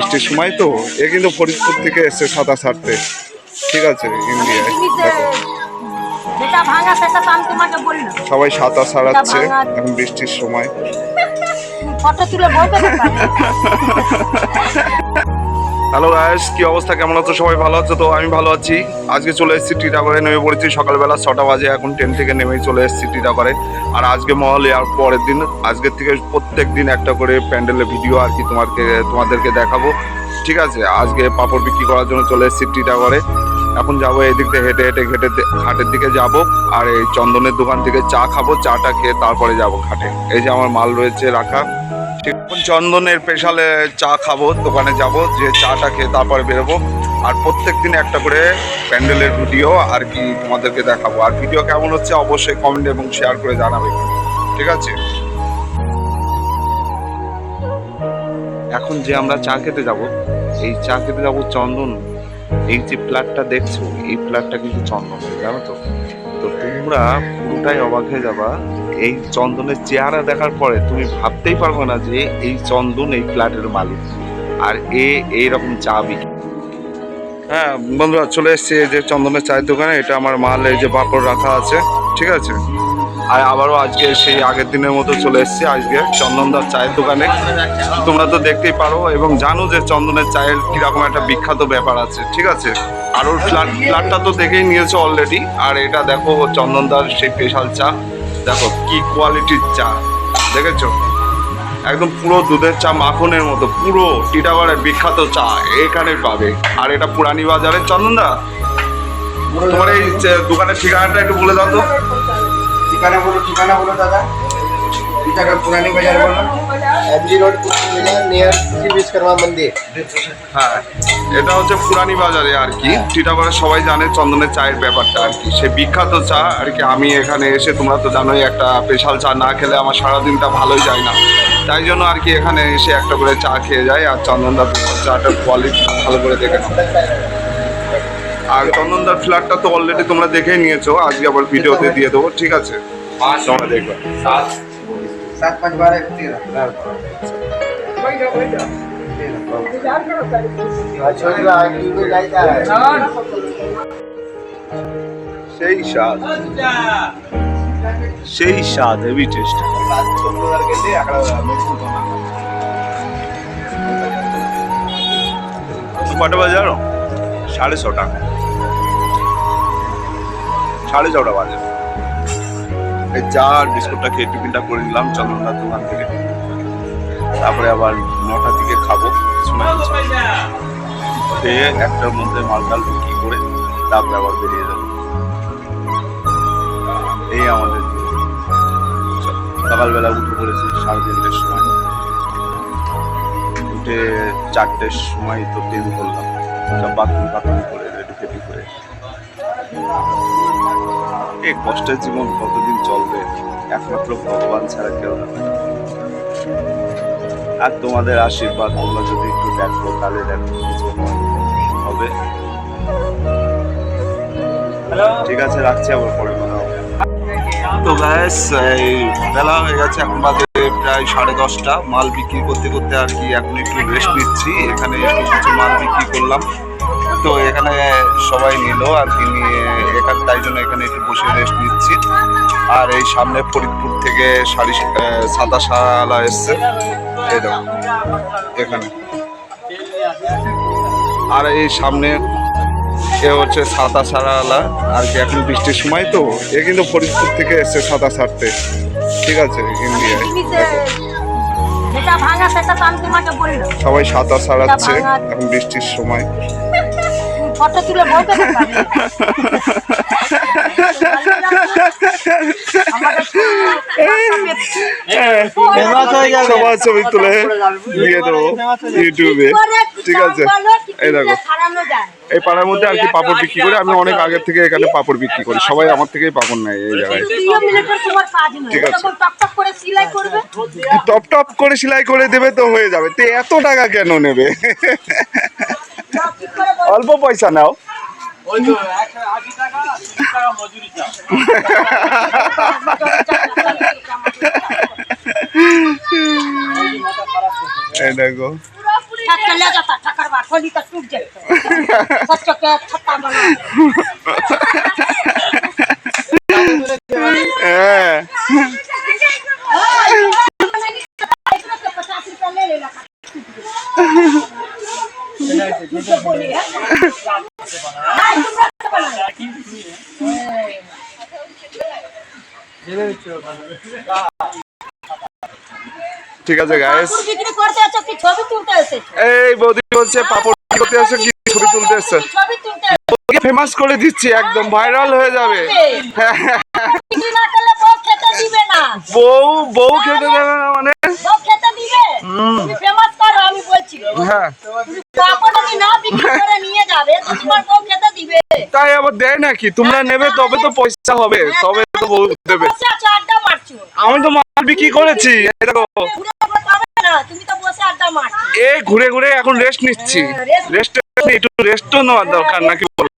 বৃষ্টির সময় তো এ কিন্তু ফরিদপুর থেকে এসছে সাঁতার ছাড়তে। ঠিক আছে ইন্ডিয়ায়। সবাই সাঁতার সারাচ্ছে এখন বৃষ্টির সময়। ফটো তুলে হ্যালো গাইস কি অবস্থা? কেমন আছো? সবাই ভালো আছো? তো আমি ভালো আছি। আজকে চলে এসেছি টিটাগড়ে, নেমে পড়েছি। সকালবেলা ছটা বাজে, এখন ট্রেন থেকে নেমেই চলে এসেছি টিটাগড়ে। আর আজকে মহলে, আর পরের দিন, আজকের থেকে প্রত্যেক দিন একটা করে প্যান্ডেলের ভিডিও আর কি তোমাকে, তোমাদেরকে দেখাবো। ঠিক আছে, আজকে পাপড় বিক্রি করার জন্য চলে এসেছি টিটাগড়ে। এখন যাব এদিক থেকে হেঁটে হেঁটে ঘেটে ঘাটের দিকে যাব। আর এই চন্দনের দোকান থেকে চা খাব চাটা খেয়ে তারপরে যাব ঘাটে। এই যে আমার মাল রয়েছে রাখা। এখন চন্দনের স্পেশালে চা খাব, দোকানে যাব, যে চাটা খেয়ে তারপরে বেরোবো। আর প্রত্যেক দিন একটা করে প্যান্ডেলের ভিডিও আর কি তোমাদেরকে দেখাবো। আর ভিডিও কেমন হচ্ছে অবশ্যই কমেন্ট এবং শেয়ার করে জানাবে। ঠিক আছে? এখন যে আমরা চা খেতে যাব, এই চা খেতে যাব চন্দন। এই যে ফ্ল্যাটটা দেখছ, এই ফ্ল্যাটটা কিন্তু চন্দন, জানো তো? তোমরা পুরোটাই অবাক হয়ে যাবা। এই চন্দনের চেহারা দেখার পরে তুমি ভাবতেই পারবে না যে এই চন্দন এই ফ্ল্যাটের মালিক। আর এ এইরকম চা বিক্রি হ্যাঁ বন্ধুরা, চলে এসছে যে চন্দনের চায়ের দোকানে। এটা আমার মাল, এই যে পাপড় রাখা আছে। ঠিক আছে? আর আবারও আজকে সেই আগের দিনের মতো চলে এসেছি। আজকে চন্দনদার চায়ের দোকানে। তোমরা তো দেখতেই পারো এবং জানো যে চন্দনের চায়ের কীরকম একটা বিখ্যাত ব্যাপার আছে, ঠিক আছে? আর ওর ফ্ল্যাট, ফ্ল্যাটটা তো দেখেই নিয়েছো অলরেডি আর এটা দেখো, চন্দনদার সেই স্পেশাল চা। দেখো, কি কোয়ালিটির চা। দেখেছ? একদম পুরো দুধের চা মাখনের মতো, পুরো টিটাগড়ের বিখ্যাত চা এখানে পাবে। আর এটা পুরানি বাজারের চন্দনদা? তোমার এই দোকানের ঠিকানাটা একটু বলে দাও তো। ठिकाना बोलो ठिकाना बोलो दादा टीटागढ़ पुरानी बाजार बोलो एमजी रोड कुछ नियर श्री विश्वकर्मा मंदिर হ্যাঁ এটা হচ্ছে পুরানি বাজারে আর কি টিটাগড়ে সবাই জানে চন্দনের চায়ের ব্যাপারটা আর কি সে বিখ্যাত চা আর কি আমি এখানে এসে তোমরা তো জানোই একটা স্পেশাল চা না খেলে আমার সারাদিনটা ভালোই যায় না তাই জন্য আর কি এখানে এসে একটা করে চা খেয়ে যায় আর চন্দনদার চাটার কোয়ালিটি ভালো করে দেখে নাও আর চন্দনদার ফ্ল্যাটটা তো অলরেডি তোমরা দেখে নিয়েছো আজকে আবার ভিডিওতে দিয়ে দেবো ঠিক আছে? তোমরা দেখবে। হ্যাঁ। সেই স্বাদ। সেই স্বাদ হেভি টেস্ট কটা বাজে জানো সাড়ে ছটা। সাড়ে ছটা বাজে। এই চা বিস্কুটটা খেয়ে টিফিনটা করে নিলাম চন্দনদার দোকান থেকে। তারপরে আবার নটার দিকে খাব খেয়ে একটার মধ্যে মালটাল বিক্রি করে তারপরে আবার বেরিয়ে যাব। এই আমাদের সকালবেলা উঠে পড়েছি সাড়ে তিনটের সময়। উঠে চারটের সময় তো ট্রেন করলাম বাথরুম বাথরুম করে রেডি ফেডি করে এই কষ্টের জীবন কতদিন চলবে? একমাত্র ভগবান ছাড়া কেউ না। আর তোমাদের আশীর্বাদ তোমরা যদি একটু দেখো তাহলে দেখো কিছু হবে? ঠিক আছে রাখছি আবার পরে কথা হবে। তো গ্যাস এই বেলা হয়ে গেছে এখন বাজে প্রায় সাড়ে দশটা। মাল বিক্রি করতে করতে আর কি এখন একটু রেস্ট নিচ্ছি। এখানে একটু কিছু মাল বিক্রি করলাম। তো এখানে সবাই নিল আর কি নিয়ে এখানে তাই জন্য এখানে একটু বসে রেস্ট নিচ্ছি। আর এই সামনে ফরিদপুর থেকে শাড়ি সাদা শালা এসছে। এখানে। আর এই সামনে এ হচ্ছে সাঁতার সারালা আর কি এখন বৃষ্টির সময় তো এ কিন্তু ফরিদপুর থেকে এসছে সাঁতার সারতে ঠিক আছে ইন্ডিয়ায় সবাই সাঁতার সারাচ্ছে এখন বৃষ্টির সময়। ফটো তুলে বলতে সবার ছবি তুলে দিয়ে দেবো ইউটিউবে। ঠিক আছে। এই দেখো। এই পাড়ার মধ্যে আর কি পাপড় বিক্রি করে আমি অনেক আগের থেকে এখানে পাপড় বিক্রি করি। সবাই আমার থেকেই পাপড় নেয় এই জায়গায়। ঠিক আছে। টপ টপ করে সেলাই করে দেবে তো হয়ে যাবে। তো এত টাকা কেন নেবে? অল্প পয়সা নাও। এই দেখো। ঠিক আছে গাইস পাপড় এই বৌদি বলছে পাপড় বিক্রি করতে আসো কি? ছবি তুলতে এসছো। ফেমাস করে দিচ্ছি একদম ভাইরাল হয়ে যাবে। হ্যাঁ, বউ বউ বউ খেতে দেবে না মানে? বউ খেতে দিবে? তুমি ফেমাস করো আমি বলছি। হ্যাঁ তুমি পাপড় যদি না বিক্রি করে নিয়ে যাবে তো তোমার বউ খেতে দিবে তাই আবার দেয় নাকি? তোমরা নেবে তবে তো পয়সা হবে তবে তো বউ দেবে। আমি তো মাল বিক্রি করেছি এই ঘুরে ঘুরে এখন রেস্ট নিচ্ছি। রেস্ট একটু রেস্টও নেওয়ার দরকার নাকি বলো?